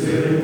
Да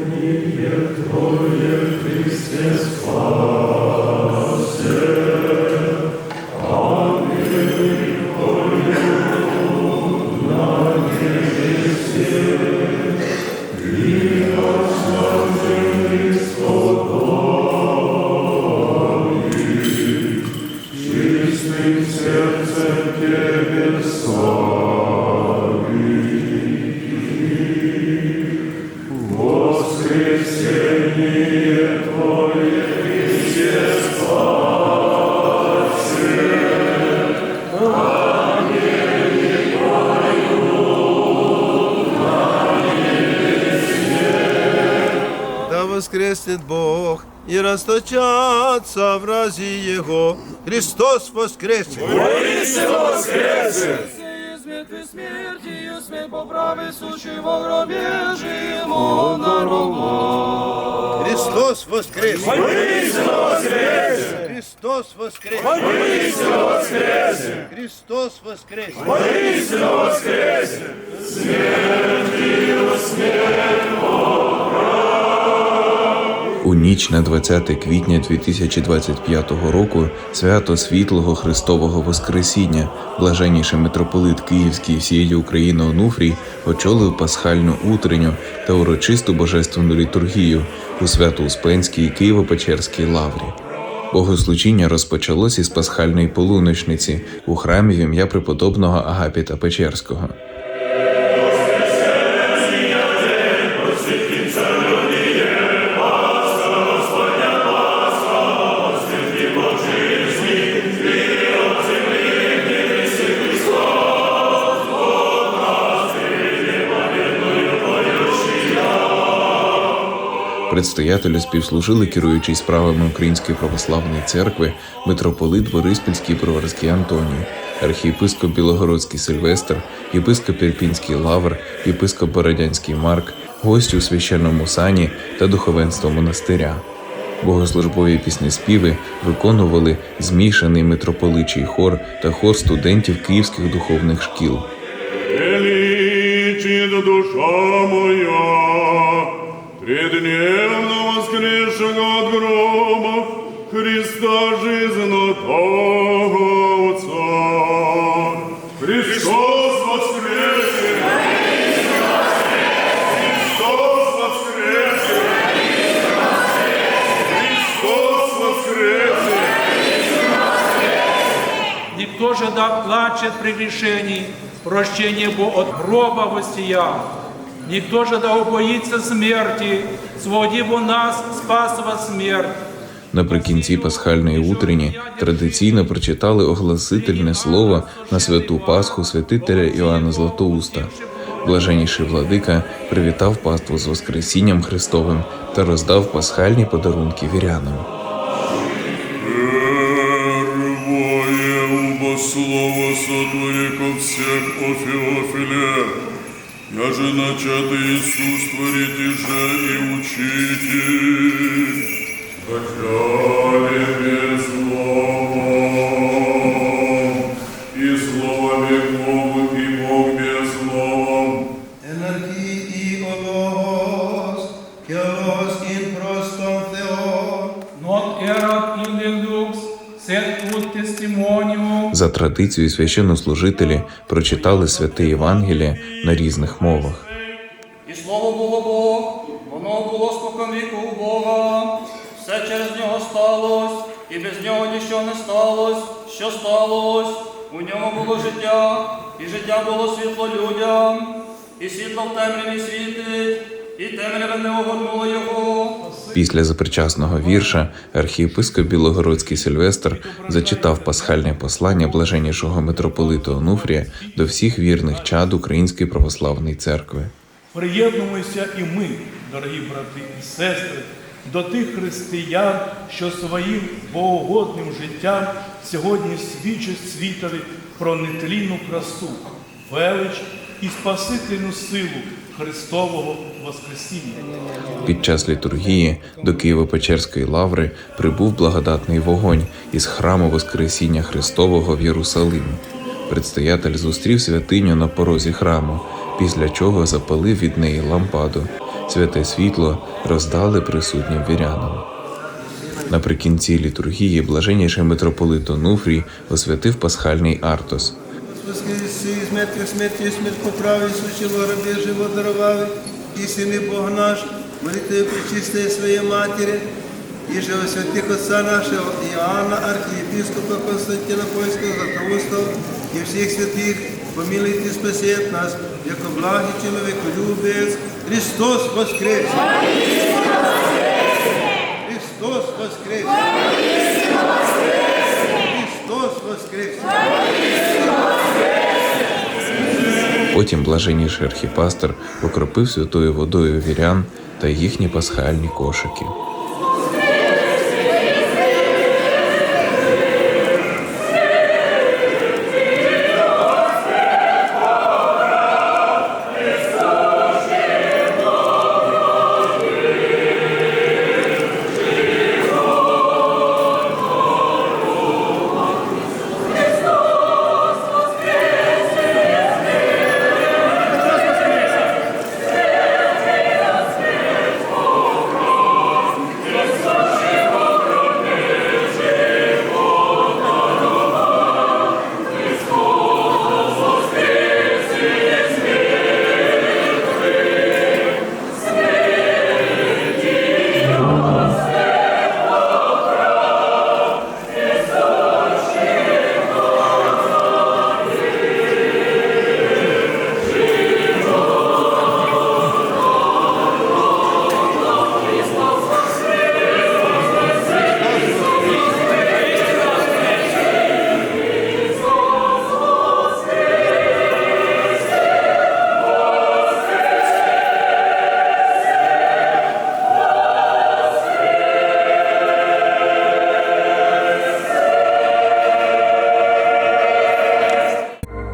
воскреснет Бог и расточатся в разе Его. Христос воскресе! Смерть смертью, смерть поправи, сущий во гробе, живо даровал. Христос воскресе! Христос воскресе! Христос воскресе! У ніч на 20 квітня 2025 року свято світлого Христового Воскресіння, блаженніший митрополит Київський всієї України Онуфрій очолив пасхальну утренню та урочисту божественну літургію у Свято-Успенській Києво-Печерській лаврі. Богослужіння розпочалось із пасхальної полуночниці у храмі в ім'я преподобного Агапіта Печерського. Предстоятелю співслужили керуючий справами Української православної церкви митрополит Бориспільський Броварський Антоній, архієпископ Білогородський Сильвестр, єпископ Ірпінський Лавр, єпископ Бородянський Марк, гості у священному сані та духовенство монастиря. Богослужбові піснеспіви виконували змішаний митрополичий хор та хор студентів київських духовних шкіл. Величит душа моя, воскресшего от Христа жизнотого Отца. Христос воскресе! Христос воскресе! Христос воскресе! Никто же да плачет при грешении, прощение Бо от гроба воссия. Никто же да убоится смерти, своди у нас спасова смерть. Наприкінці пасхальної утрені традиційно прочитали огласительне слово на святу Пасху святителя Іоанна Златоуста. Блаженніший владика привітав паству з Воскресінням Христовим та роздав пасхальні подарунки вірянам. Слово сотвори ко всех о я же начатый Иисус творите же и учите. За традицією священнослужителі прочитали святе Євангеліє на різних мовах. І слово було Бог, воно було спокон віку у Бога, все через нього сталось, і без нього ніщо не сталось, що сталось. У ньому було життя, і життя було світло людям, і світло в темряві світить, і темрява не огорнула його. Після запричасного вірша архієпископ Білогородський Сильвестр зачитав пасхальне послання блаженнішого митрополита Онуфрія до всіх вірних чад Української православної церкви. Приєднуємося і ми, дорогі брати і сестри, до тих християн, що своїм богоугодним життям сьогодні свідчать світові про нетлінну красу, велич і спасительну силу Христового Воскресіння. Під час літургії до Києво-Печерської лаври прибув благодатний вогонь із храму Воскресіння Христового в Єрусалимі. Предстоятель зустрів святиню на порозі храму, після чого запалив від неї лампаду святе світло роздали присутнім вірянам. Наприкінці літургії блаженніший митрополит Онуфрій освятив пасхальний артос. Воскресси из мертвых смерти, смерть поправи, сущего рабе живот даровавы, истинный Бог наш, молитвы пречистые Своей Матери, и же во святых Отца нашего Иоанна, архиепископа Константина Польского, Златоустова и всех святых, помилуйте спасет нас, яко благий человеколюбец, Христос воскресе! Христос воскресе! Христос воскресе! Потім блаженніший архіпастер окропив святою водою вірян та їхні пасхальні кошики.